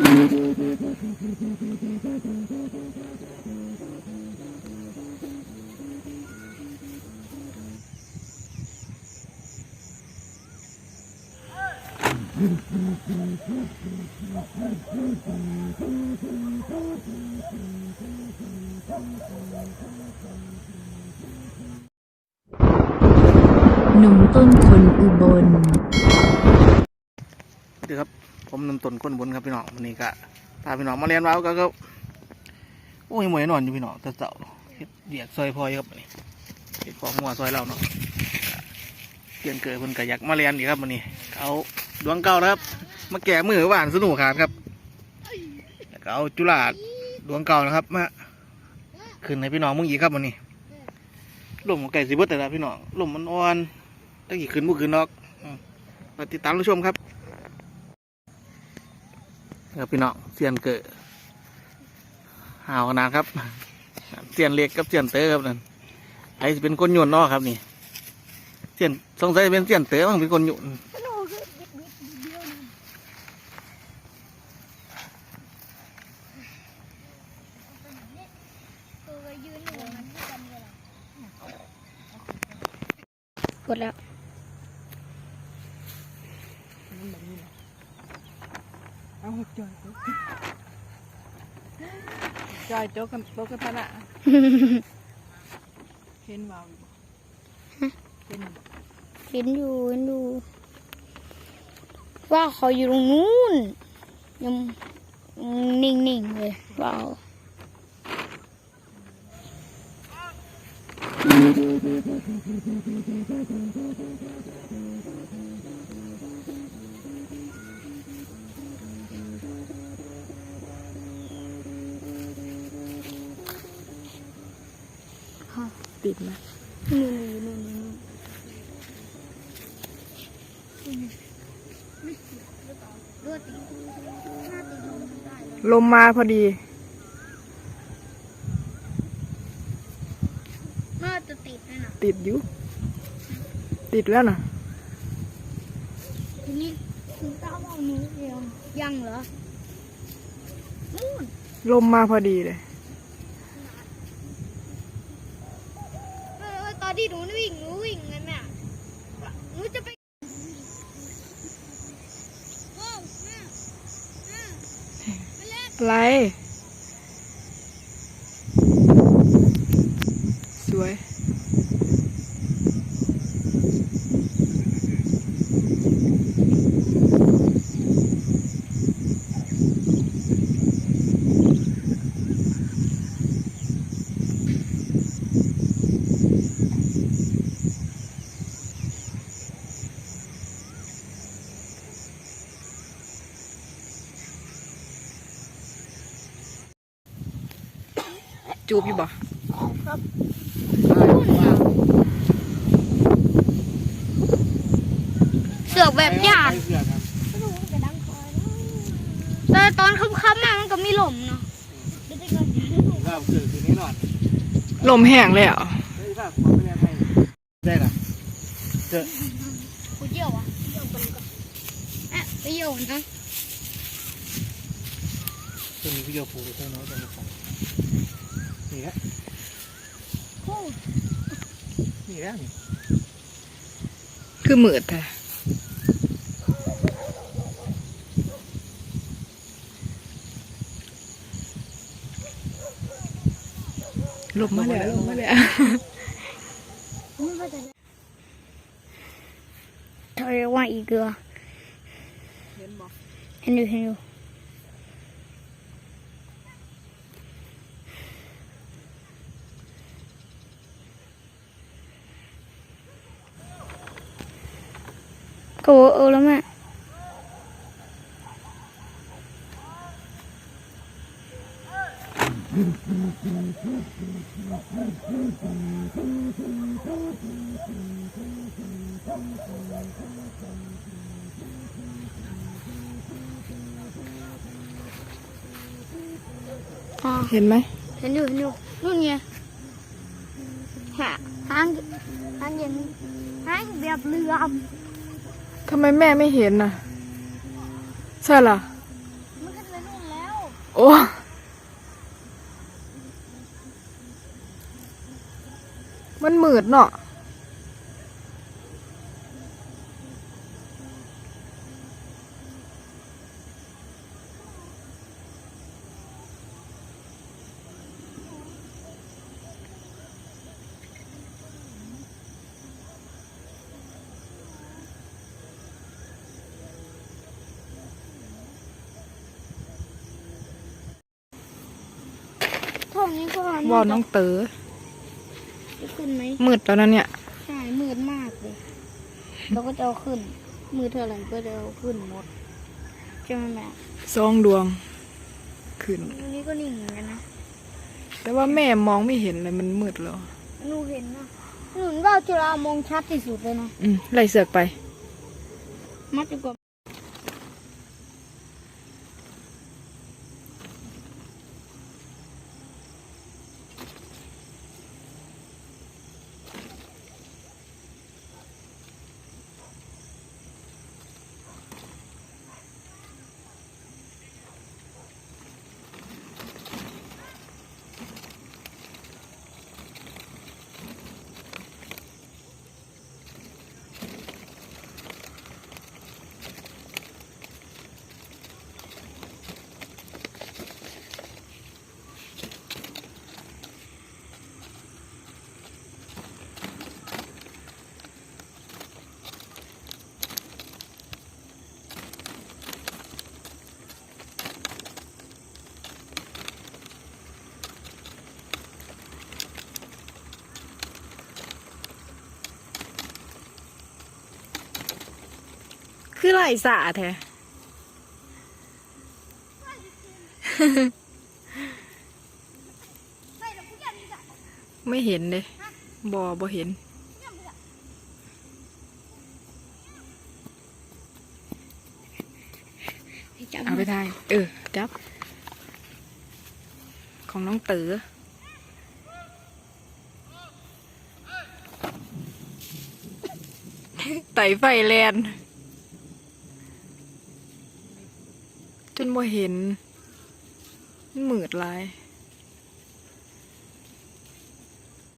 หนุ่มต้นคนอุบล ดีครับ ผมนำต้นก้นบนครับพี่น้องวันนี้ก็พาพี่น้องมาเรียนว้าวก็ก็โอ้ยหมวยนอนอยู่พี่น้องต่เจ้าเฮ็ดเดียกซอยพอยครับนนี้เฮ็ดของหัวซอยเราเนาะเปลี่ยนเกิดเพิ่นก็อยากมาเรียนอีกครับวันนี้เอาดวงเก่านะครับ มาแกะมือหวานสนุกขาดครับแล้วก็เอาจุฬาดวงเก่านะครับมาขึ้นให้พี่น้องมึงอีกครับวันนี้ลมของไก่สิบดแต่ละพี่น้องลมมันอ่อนตั้งกี่ขึ้นบุขึ้นนอกมาติดตามรับชมครับ ครับพี่น้องเสียนเกิดหาวขนาดครับเสียนเล็กกับเสียนเต๋อครับนั่นไอ้เป็นคนโยนเนอกครับนี่เสียนสงสัยเป็นเสียนเต๋อมั้งเป็นคนโยนกดแล้ว เอาจอยจอยโจ๊กกันโต๊ะกันทนะเห็นเบาอยู่เห็นเห็นอยู่เห็นอยู่ว่าเขาอยู่ตรงนู้นยังนิ่งๆเลยว้าว ติดไหมนู่นนู่นนู่นนู่นลมมาพอดีน่าจะติดนะนะติดอยู่ ติดแล้วนะทีนี้คุณตาบอกหนูยังยังเหรอนู่นลมมาพอดีเลย เออตอน ที่หนูวิ่งหนูวิ่งไงแม่หนูจะไปอะไรสวย จูบอยู่บ่เสือกแบบหยาดเสือกครับแต่ตอนค่ำๆมามันก็มีลมเนาะก็เกิดคือนี้นอนลมแห้งแล้วเฮ้ยภาพผมไม่ได้ให้ได้ละเจอกูเยี่ยวอะเยี่ยวกันก็อะไปเยี่ยวนะตัวนี้พี่โยผูกตัวน้อยตัวนี้ของ นี่แหละโอ้นี่แหละนี่คือมืดแต่ลมมาแล้วลมมาแล้วเธอเรียกว่าอีเกลือเห็นบ่เห็นอยู่เห็นอยู่ ก็บอกเออแล้วแม่อ๋อเห็นไหมเห็นอยู่เห็นอยู่นู่นไงหาหางหางเย็นหางแบบเรือ ทำไมแม่ไม่เห็นน่ะ ใช่ล่ะ มันขึ้นไปนู่นโอ้ มันมืดเนาะ ท่อง นี้ก็บอน้องเต๋อจะขึ้นไหมมืดแล้วนะเนี่ย ใช่มืดมากเลยเราก็จะเอาขึ้น มือเท่าไหร่ก็จะเอาขึ้นหมดใช่ไหมแม่ซองดวง ขึ้น อันนี้ก็นิ่งเหมือนกันนะแต่ว่าแม่มองไม่เห็นเลยมันมืดแล้วหนูเห็นนะหนูว่าจุฬามองชัดที่สุดเลยนะอืมไล่เสือกไป มัดดีกว่า คือไล่สาแท้ ไม่เห็นเลยบอบ่เห็นจับเอาไปทายเออ จับ ของน้องเต๋อไต่ไฟแลนจ บ่เห็นหมืดหลาย